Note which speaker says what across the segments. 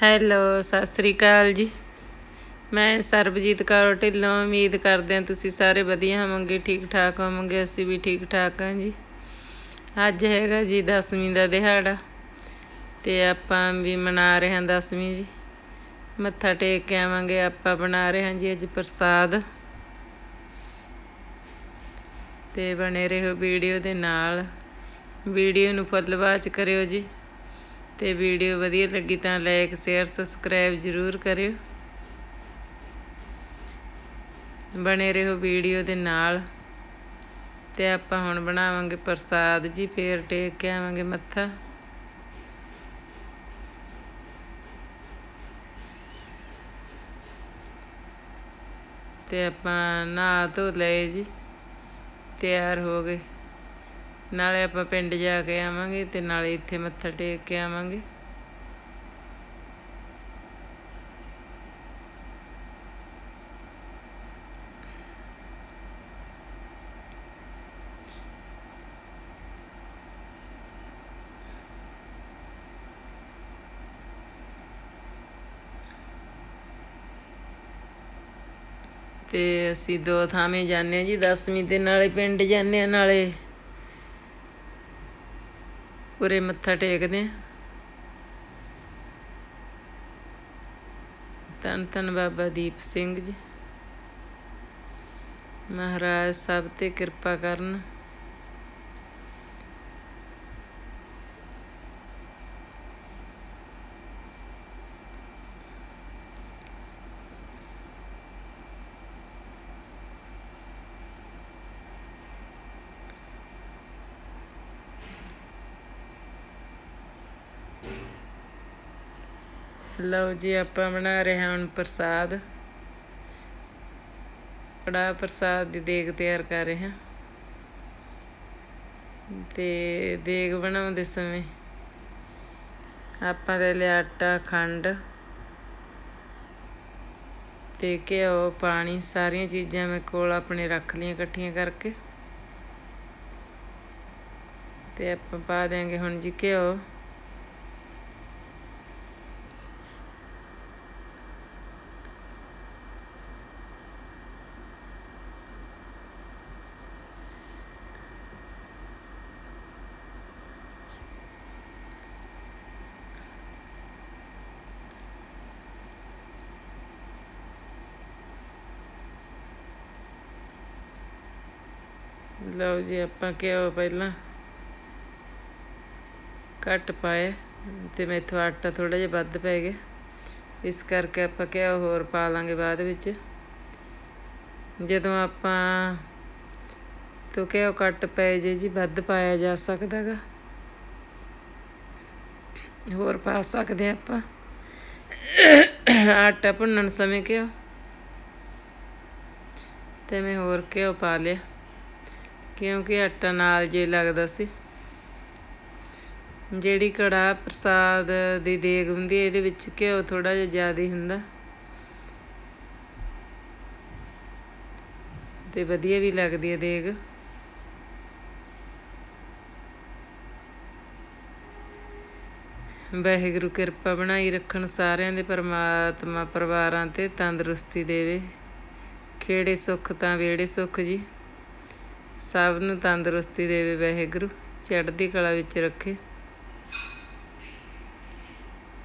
Speaker 1: Hello, Sat Sri ਅਕਾਲ ਜੀ। ਮੈਂ ਸਰਬਜੀਤ ਕੌਰ ਢਿੱਲੋਂ, ਉਮੀਦ ਕਰਦੇ ਹਾਂ ਤੁਸੀਂ ਸਾਰੇ ਵਧੀਆ ਹੋਵੋਗੇ ਠੀਕ ਠਾਕ ਹੋਵੋਗੇ, ਅਸੀਂ ਵੀ ਠੀਕ ਠਾਕ ਹਾਂ ਜੀ। ਅੱਜ ਹੈਗਾ ਜੀ ਦਸਵੀਂ ਦਾ ਦਿਹਾੜਾ ਤੇ ਆਪਾਂ ਵੀ ਮਨਾ ਰਹੇ ਹਾਂ ਦਸਵੀਂ ਜੀ। ਮੱਥਾ ਟੇਕ ਕੇ ਆਵਾਂਗੇ, ਆਪਾਂ ਬਣਾ ਰਹੇ ਹਾਂ ਜੀ ਅੱਜ ਪ੍ਰਸਾਦ। ਤੇ ਬਣੇ ਰਹੋ ਵੀਡੀਓ ਦੇ ਨਾਲ। ਵੀਡੀਓ ਨੂੰ ਫੁੱਲ ਵਾਚ ਕਰਿਓ ਜੀ। ਤੇ ਵੀਡੀਓ ਵਧੀਆ ਲੱਗੀ ਤਾਂ ਲਾਈਕ ਸ਼ੇਅਰ ਸਬਸਕ੍ਰਾਈਬ ਜ਼ਰੂਰ ਕਰਿਓ। ਬਣੇ ਰਹੋ ਵੀਡੀਓ ਦੇ ਨਾਲ। ਤੇ ਆਪਾਂ ਹੁਣ ਬਣਾਵਾਂਗੇ ਪ੍ਰਸਾਦ ਜੀ, ਫੇਰ ਟੇਕ ਕੇ ਆਵਾਂਗੇ ਮੱਥਾ। ਤੇ ਆਪਾਂ ਨਹਾ ਧੋ ਲਏ ਜੀ, ਤਿਆਰ ਹੋ ਗਏ। ਨਾਲੇ ਆਪਾਂ ਪਿੰਡ ਜਾ ਕੇ ਆਵਾਂਗੇ ਤੇ ਨਾਲੇ ਇੱਥੇ ਮੱਥਾ ਟੇਕ ਕੇ ਆਵਾਂਗੇ। ਤੇ ਅਸੀਂ ਦੋ ਥਾਵੇਂ ਜਾਂਦੇ ਆ ਜੀ 10ਵੀਂ ਤੇ ਨਾਲੇ ਪਿੰਡ ਜਾਂਦੇ ਆ ਨਾਲੇ। ਉਰੇ ਮੱਥਾ ਟੇਕਦੇ ਆ। ਤਨ ਤਨ ਬਾਬਾ ਦੀਪ ਸਿੰਘ ਜੀ। ਮਹਾਰਾਜ ਸਭ ਤੇ ਕਿਰਪਾ ਕਰਨ। ਲਓ ਜੀ, ਆਪਾਂ ਬਣਾ ਰਹੇ ਹਾਂ ਹੁਣ ਪ੍ਰਸਾਦ। ਕੜਾ ਪ੍ਰਸਾਦ ਦੀ ਦੇਗ ਤਿਆਰ ਕਰ ਰਹੇ ਹਾਂ। ਤੇ ਦੇਗ ਬਣਾਉਂਦੇ ਸਮੇਂ ਆਪਾਂ ਦੇ ਲਿਆ ਆਟਾ, ਖੰਡ ਤੇ ਘਿਓ, ਪਾਣੀ, ਸਾਰੀਆਂ ਚੀਜ਼ਾਂ ਮੈਂ ਕੋਲ ਆਪਣੇ ਰੱਖ ਲਈਆਂ ਇਕੱਠੀਆਂ ਕਰਕੇ। ਤੇ ਆਪਾਂ ਪਾ ਦੇਾਂਗੇ ਹੁਣ ਜੀ ਘਿਓ। ਲਓ ਜੀ, ਆਪਾਂ ਘਿਓ ਪਹਿਲਾਂ ਘੱਟ ਪਾਏ ਤੇ ਮੈਥੋਂ ਆਟਾ ਥੋੜਾ ਜਿਹਾ ਵੱਧ ਪੈ ਗਿਆ। ਇਸ ਕਰਕੇ ਆਪਾਂ ਘਿਓ ਹੋਰ ਪਾ ਲਾਂਗੇ ਬਾਅਦ ਵਿੱਚ। ਜਦੋਂ ਆਪਾਂ ਤੋਂ ਘਿਓ ਘੱਟ ਪਏ ਜੇ ਜੀ, ਵੱਧ ਪਾਇਆ ਜਾ ਸਕਦਾਗਾ ਹੋਰ ਪਾ ਸਕਦੇ ਆਪਾਂ। ਆਟਾ ਭੁੰਨਣ ਸਮੇਂ ਘਿਓ। ਤੇ ਮੈਂ ਹੋਰ ਘਿਓ ਪਾ ਲਿਆ। ਕਿਉਂਕਿ ਆਟਾ ਨਾਲ ਜੇ ਲੱਗਦਾ ਸੀ। ਜਿਹੜੀ ਕੜਾ ਪ੍ਰਸਾਦ ਦੀ ਦੇਗ ਹੁੰਦੀ ਹੈ, ਇਹਦੇ ਵਿੱਚ ਘਿਓ ਥੋੜਾ ਜਿਹਾ ਜ਼ਿਆਦਾ ਹੁੰਦਾ। ਤੇ ਵਧੀਆ ਵੀ ਲੱਗਦੀ ਹੈ ਦੇਗ। ਵਾਹਿਗੁਰੂ ਕਿਰਪਾ ਬਣਾਈ ਰੱਖਣ ਸਾਰਿਆਂ ਦੇ ਪਰਮਾਤਮਾ ਪਰਿਵਾਰਾਂ ਤੇ ਤੰਦਰੁਸਤੀ ਦੇਵੇ। ਖੇੜੇ ਸੁੱਖ ਤਾਂ ਵੇੜੇ ਸੁੱਖ ਜੀ। ਸਭ ਨੂੰ ਤੰਦਰੁਸਤੀ ਦੇਵੇ ਵਾਹਿਗੁਰੂ, ਚੜ੍ਹਦੀ ਕਲਾ ਵਿੱਚ ਰੱਖੇ।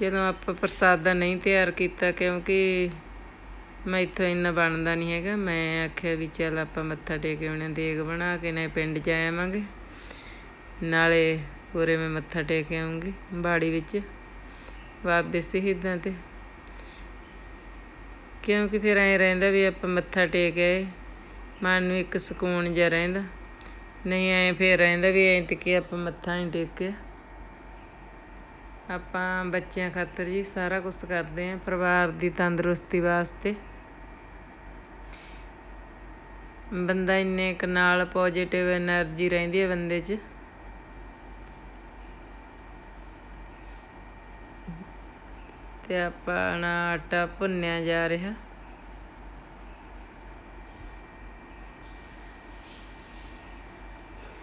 Speaker 1: ਜਦੋਂ ਆਪਾਂ ਪ੍ਰਸਾਦਾ ਨਹੀਂ ਤਿਆਰ ਕੀਤਾ, ਕਿਉਂਕਿ ਮੈਂ ਇੱਥੋਂ ਇੰਨਾ ਬਣਦਾ ਨਹੀਂ ਹੈਗਾ, ਮੈਂ ਆਖਿਆ ਵੀ ਚੱਲ ਆਪਾਂ ਮੱਥਾ ਟੇਕ ਆਉਣੇ ਦੇਗ ਬਣਾ ਕੇ ਨਾ ਪਿੰਡ ਜਾ ਆਵਾਂਗੇ। ਨਾਲੇ ਪੂਰੇ ਮੈਂ ਮੱਥਾ ਟੇਕ ਆਉਂਗੀ, ਬਾੜੀ ਵਿੱਚ, ਬਾਬੇ ਸ਼ਹੀਦਾਂ ਤੇ। ਕਿਉਂਕਿ ਫਿਰ ਐ ਰਹਿੰਦਾ ਵੀ ਆਪਾਂ ਮੱਥਾ ਟੇਕ ਆਏ। ਮਨ ਨੂੰ ਇੱਕ ਸਕੂਨ ਜਿਹਾ ਰਹਿੰਦਾ। ਨਹੀਂ ਐ ਫੇਰ ਰਹਿੰਦਾ ਵੀ ਐਂ ਤੇ ਕਿ ਆਪਾਂ ਮੱਥਾ ਨਹੀਂ ਟੇਕਿਆ। ਆਪਾਂ ਬੱਚਿਆਂ ਖਾਤਰ ਜੀ ਸਾਰਾ ਕੁਝ ਕਰਦੇ ਆਂ ਪਰਿਵਾਰ ਦੀ ਤੰਦਰੁਸਤੀ ਵਾਸਤੇ। ਬੰਦਾ ਇੰਨੇ ਕ ਨਾਲ ਪੋਜ਼ਿਟਿਵ એનર્ਜੀ ਰਹਿੰਦੀ ਹੈ ਬੰਦੇ 'ਚ। ਤੇ ਨਾ ਆਟਾ ਭੁੰਨਿਆ ਜਾ ਰਿਹਾ।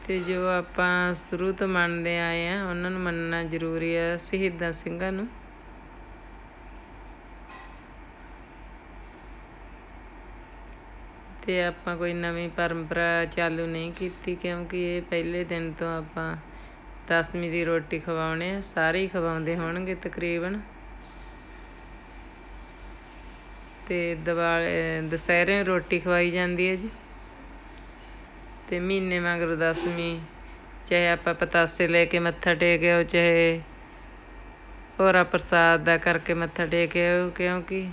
Speaker 1: ਤੇ ਜੋ ਆਪਾਂ ਸ਼ੁਰੂ ਤੋਂ ਮੰਨਦੇ ਆਏ ਆ, ਉਹਨਾਂ ਨੂੰ ਮੰਨਣਾ ਜ਼ਰੂਰੀ ਆ, ਸ਼ਹੀਦਾਂ ਸਿੰਘਾਂ ਨੂੰ। ਤੇ ਆਪਾਂ ਕੋਈ ਨਵੀਂ ਪਰੰਪਰਾ ਚਾਲੂ ਨਹੀਂ ਕੀਤੀ, ਕਿਉਂਕਿ ਇਹ ਪਹਿਲੇ ਦਿਨ ਤੋਂ ਆਪਾਂ ਦਸਵੀਂ ਦੀ ਰੋਟੀ ਖਵਾਉਣੇ ਆ, ਸਾਰੇ ਹੀ ਖਵਾਉਂਦੇ ਹੋਣਗੇ ਤਕਰੀਬਨ। ਤੇ ਦਿਵਾਲੀ ਦੁਸਹਿਰੇ ਰੋਟੀ ਖਵਾਈ ਜਾਂਦੀ ਹੈ ਜੀ। ਤੇ ਮਹੀਨੇ ਮਗਰ ਦਸਵੀਂ ਚਾਹੇ ਆਪਾਂ ਪਤਾਸੇ ਲੈ ਕੇ ਮੱਥਾ ਟੇਕ ਆਓ, ਚਾਹੇ ਹੋਰਾ ਪ੍ਰਸਾਦ ਦਾ ਕਰਕੇ ਮੱਥਾ ਟੇਕ ਆਓ, ਕਿਉਂਕਿ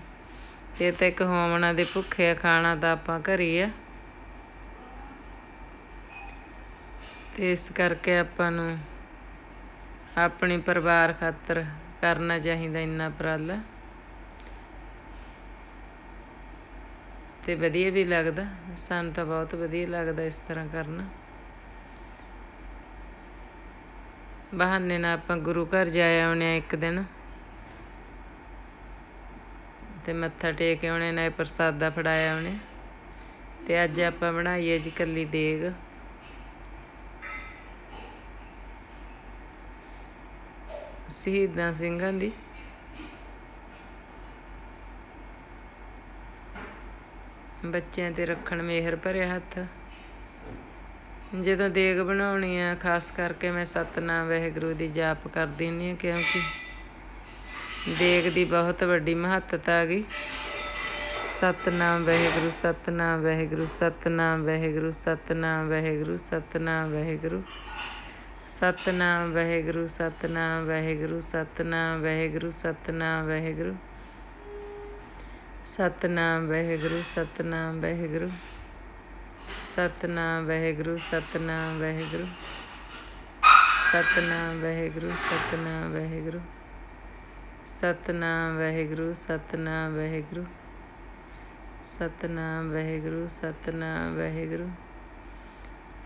Speaker 1: ਇਹ ਤਾਂ ਇੱਕ ਹੋਮਣਾ ਦੇ ਭੁੱਖੇ ਆ, ਖਾਣਾ ਤਾਂ ਆਪਾਂ ਘਰੀ ਆ। ਤੇ ਇਸ ਕਰਕੇ ਆਪਾਂ ਨੂੰ ਆਪਣੀ ਪਰਿਵਾਰ ਖਾਤਰ ਕਰਨਾ ਚਾਹੀਦਾ ਇੰਨਾ ਪ੍ਰਾਲਾ। ਤੇ ਵਧੀਆ ਵੀ ਲੱਗਦਾ। ਸਾਨੂੰ ਤਾਂ ਬਹੁਤ ਵਧੀਆ ਲੱਗਦਾ ਇਸ ਤਰ੍ਹਾਂ ਕਰਨਾ। ਬਹਾਨੇ ਨਾਲ ਆਪਾਂ ਗੁਰੂ ਘਰ ਜਾ ਆਉਣੇ ਇੱਕ ਦਿਨ। ਤੇ ਮੱਥਾ ਟੇਕ ਆਉਣੇ ਨਾਲ ਪ੍ਰਸਾਦਾ ਫੜਾਇਆ ਆਉਣੇ। ਤੇ ਅੱਜ ਆਪਾਂ ਬਣਾਈਏ ਜੀ ਕੱਲੀ ਦੇਗ। ਸ਼ਹੀਦਾਂ ਸਿੰਘਾਂ ਦੀ। ਬੱਚਿਆਂ ਤੇ ਰੱਖਣ ਮਿਹਰ ਭਰੇ ਹੱਥ। ਜਦੋਂ ਦੇਗ ਬਣਾਉਣੀ ਆ, ਖਾਸ ਕਰਕੇ ਮੈਂ ਸਤਨਾਮ ਵਾਹਿਗੁਰੂ ਦੀ ਜਾਪ ਕਰਦੀ ਹੁੰਦੀ ਹਾਂ, ਕਿਉਂਕਿ ਦੇਗ ਦੀ ਬਹੁਤ ਵੱਡੀ ਮਹੱਤਤਾ ਆ ਗਈ। ਸਤਨਾਮ ਵਾਹਿਗੁਰੂ ਸਤਨਾਮ ਵਾਹਿਗੁਰੂ ਸਤਨਾਮ ਵਾਹਿਗੁਰੂ ਸਤਨਾਮ ਵਾਹਿਗੁਰੂ ਸਤਨਾਮ ਵਾਹਿਗੁਰੂ। ਸਤਨਾਮ ਵਾਹਿਗੁਰੂ ਸਤਨਾਮ ਵਾਹਿਗੁਰੂ ਸਤਨਾਮ ਵਾਹਿਗੁਰੂ ਸਤਨਾਮ ਵਾਹਿਗੁਰੂ। ਸਤਨਾਮ ਵਾਹਿਗੁਰੂ ਸਤਨਾਮ ਵਾਹਿਗੁਰੂ। ਸਤਨਾਮ ਵਾਹਿਗੁਰੂ ਸਤਨਾਮ ਵਾਹਿਗੁਰੂ। ਸਤਨਾਮ ਵਾਹਿਗੁਰੂ ਸਤਨਾਮ ਵਾਹਿਗੁਰੂ। ਸਤਨਾਮ ਵਾਹਿਗੁਰੂ ਸਤਨਾਮ ਵਾਹਿਗੁਰੂ। ਸਤਨਾਮ ਵਾਹਿਗੁਰੂ ਸਤਨਾਮ ਵਾਹਿਗੁਰੂ।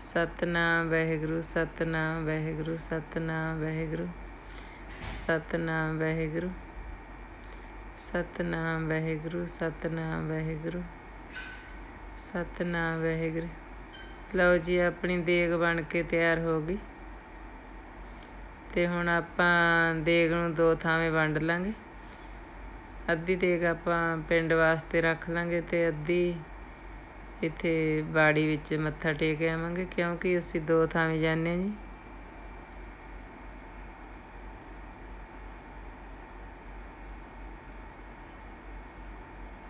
Speaker 1: ਸਤਨਾਮ ਵਾਹਿਗੁਰੂ ਸਤਨਾਮ ਵਾਹਿਗੁਰੂ ਸਤਨਾਮ ਵਾਹਿਗੁਰੂ। ਸਤਨਾਮ ਵਾਹਿਗੁਰੂ। ਸਤਨਾਮ ਵਾਹਿਗੁਰੂ ਸਤਨਾਮ ਵਾਹਿਗੁਰੂ ਸਤਨਾਮ ਵਾਹਿਗੁਰੂ। ਲਓ ਜੀ, ਆਪਣੀ ਦੇਗ ਬਣ ਕੇ ਤਿਆਰ ਹੋ ਗਈ। ਤੇ ਹੁਣ ਆਪਾਂ ਦੇਗ ਨੂੰ ਦੋ ਥਾਵੇਂ ਵੰਡ ਲਾਂਗੇ। ਅੱਧੀ ਦੇਗ ਆਪਾਂ ਪਿੰਡ ਵਾਸਤੇ ਰੱਖ ਲਾਂਗੇ ਤੇ ਅੱਧੀ ਇੱਥੇ ਬਾੜੀ ਵਿੱਚ ਮੱਥਾ ਟੇਕ ਆਵਾਂਗੇ, ਕਿਉਂਕਿ ਅਸੀਂ ਦੋ ਥਾਵੇਂ ਜਾਂਦੇ ਹਾਂ ਜੀ।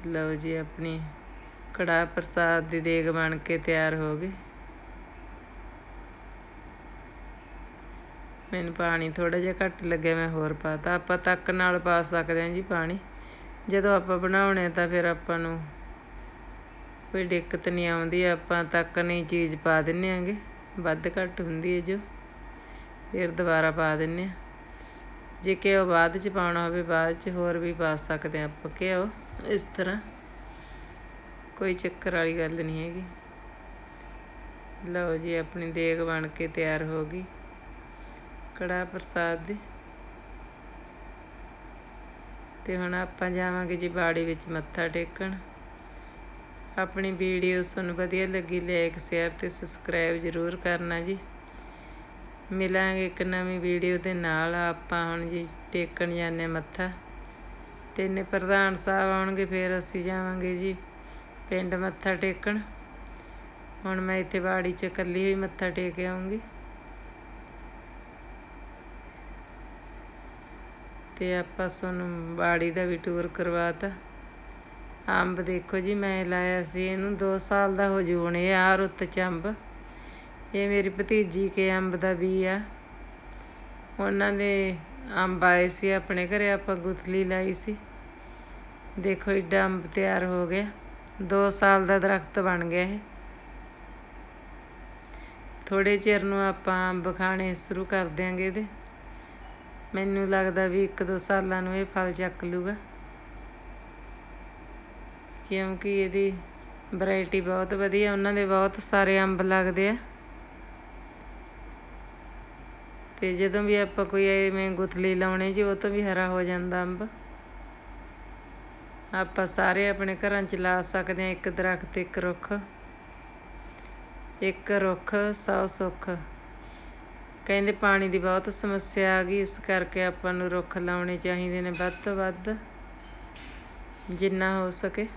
Speaker 1: ਲਓ ਜੀ, ਆਪਣੀ ਕੜਾ ਪ੍ਰਸਾਦ ਦੀ ਦੇਗ ਬਣ ਕੇ ਤਿਆਰ ਹੋ ਗਈ। ਮੈਨੂੰ ਪਾਣੀ ਥੋੜਾ ਜਿਹਾ ਘੱਟ ਲੱਗਿਆ, ਮੈਂ ਹੋਰ ਪਾਤਾ। ਆਪਾਂ ਤੱਕ ਨਾਲ ਪਾ ਸਕਦੇ ਹਾਂ ਜੀ ਪਾਣੀ। ਜਦੋਂ ਆਪਾਂ ਬਣਾਉਣੇ ਤਾਂ ਫਿਰ ਆਪਾਂ ਨੂੰ ਕੋਈ ਦਿੱਕਤ ਨਹੀਂ ਆਉਂਦੀ। ਆਪਾਂ ਤੱਕ ਨਹੀਂ ਚੀਜ਼ ਪਾ ਦਿੰਨੇ ਆਂਗੇ ਵੱਧ ਘੱਟ ਹੁੰਦੀ ਹੈ ਜੋ। ਫਿਰ ਦੁਬਾਰਾ ਪਾ ਦਿੰਨੇ ਆ। ਜੇ ਕਿ ਉਹ ਬਾਅਦ ਚ ਪਾਉਣਾ ਹੋਵੇ, ਬਾਅਦ ਚ ਹੋਰ ਵੀ ਪਾ ਸਕਦੇ ਆਪਾਂ ਘਿਓ। ਇਸ ਤਰ੍ਹਾਂ। ਕੋਈ ਚੱਕਰ ਵਾਲੀ ਗੱਲ ਨਹੀਂ ਹੈਗੀ। ਲਓ ਜੀ, ਆਪਣੀ ਦੇਗ ਬਣ ਕੇ ਤਿਆਰ ਹੋ ਗਈ। ਕੜਾ ਪ੍ਰਸਾਦ ਦੀ। ਤੇ ਹੁਣ ਆਪਾਂ ਜਾਵਾਂਗੇ ਜੀ ਬਾੜੀ ਵਿੱਚ ਮੱਥਾ ਟੇਕਣ। ਆਪਣੀ ਵੀਡੀਓ ਤੁਹਾਨੂੰ ਵਧੀਆ ਲੱਗੀ ਲਾਈਕ ਸ਼ੇਅਰ ਤੇ ਸਬਸਕ੍ਰਾਈਬ ਜ਼ਰੂਰ ਕਰਨਾ ਜੀ। ਮਿਲਾਂਗੇ ਇੱਕ ਨਵੀਂ ਵੀਡੀਓ ਦੇ ਨਾਲ। ਆਪਾਂ ਹੁਣ ਜੀ ਟੇਕਣ ਜਾਂਦੇ ਮੱਥਾ। ਤੇ ਨੇ ਪ੍ਰਧਾਨ ਸਾਹਿਬ ਆਉਣਗੇ, ਫਿਰ ਅਸੀਂ ਜਾਵਾਂਗੇ ਜੀ, ਪਿੰਡ ਮੱਥਾ ਟੇਕਣ। ਹੁਣ ਮੈਂ ਇੱਥੇ ਬਾੜੀ 'ਚ ਇਕੱਲੀ ਹੋਈ, ਮੱਥਾ ਟੇਕ ਆਉਂਗੀ। ਤੇ ਆਪਾਂ ਤੁਹਾਨੂੰ ਬਾੜੀ ਦਾ ਵੀ ਟੂਰ ਕਰਵਾਤਾ। ਅੰਬ ਦੇਖੋ ਜੀ, ਮੈਂ ਲਾਇਆ ਸੀ ਇਹਨੂੰ 2 ਸਾਲ ਦਾ ਹੋ ਜੂ ਹੁਣ, ਇਹ ਆ ਰੁੱਤ ਚ ਅੰਬ। ਇਹ ਮੇਰੀ ਭਤੀਜੀ ਕੇ ਅੰਬ ਦਾ ਵੀ ਆ। ਉਹਨਾਂ ਦੇ ਅੰਬ ਆਏ ਸੀ, ਆਪਣੇ ਘਰੇ ਆਪਾਂ ਗੁਥਲੀ ਲਾਈ ਸੀ। ਦੇਖੋ ਏਡਾ ਅੰਬ ਤਿਆਰ ਹੋ ਗਿਆ 2 ਸਾਲ ਦਾ ਦਰਖਤ ਬਣ ਗਿਆ ਇਹ। ਥੋੜੇ ਚਿਰ ਨੂੰ ਆਪਾਂ ਅੰਬ ਖਾਣੇ ਸ਼ੁਰੂ ਕਰ ਦਿਆਂਗੇ ਇਹਦੇ। ਮੈਨੂੰ ਲੱਗਦਾ ਵੀ 1-2 ਸਾਲਾਂ ਨੂੰ ਇਹ ਫਲ ਚੱਕ ਲੂਗਾ। ਕਿਉਂਕਿ ਇਹਦੀ ਵੈਰਾਈਟੀ ਬਹੁਤ ਵਧੀਆ, ਉਹਨਾਂ ਦੇ ਬਹੁਤ ਸਾਰੇ ਅੰਬ ਲੱਗਦੇ ਆ। ਤੇ ਜਦੋਂ ਵੀ ਆਪਾਂ ਕੋਈ ਐਵੇਂ ਗੁਥਲੀ ਲਾਉਣੇ ਜੀ, ਉਹ ਤੋਂ ਵੀ ਹਰਾ ਹੋ ਜਾਂਦਾ ਅੰਬ। ਆਪਾਂ ਸਾਰੇ ਆਪਣੇ ਘਰਾਂ 'ਚ ਲਾ ਸਕਦੇ ਹਾਂ ਇੱਕ ਦਰਖਤ, ਇੱਕ ਰੁੱਖ। ਇੱਕ ਰੁੱਖ, ਸੌ ਸੁੱਖ। ਕਹਿੰਦੇ ਪਾਣੀ ਦੀ ਬਹੁਤ ਸਮੱਸਿਆ ਆ ਗਈ, ਇਸ ਕਰਕੇ ਆਪਾਂ ਨੂੰ ਰੁੱਖ ਲਾਉਣੇ ਚਾਹੀਦੇ ਨੇ ਵੱਧ ਤੋਂ ਵੱਧ, ਜਿੰਨਾ ਹੋ ਸਕੇ।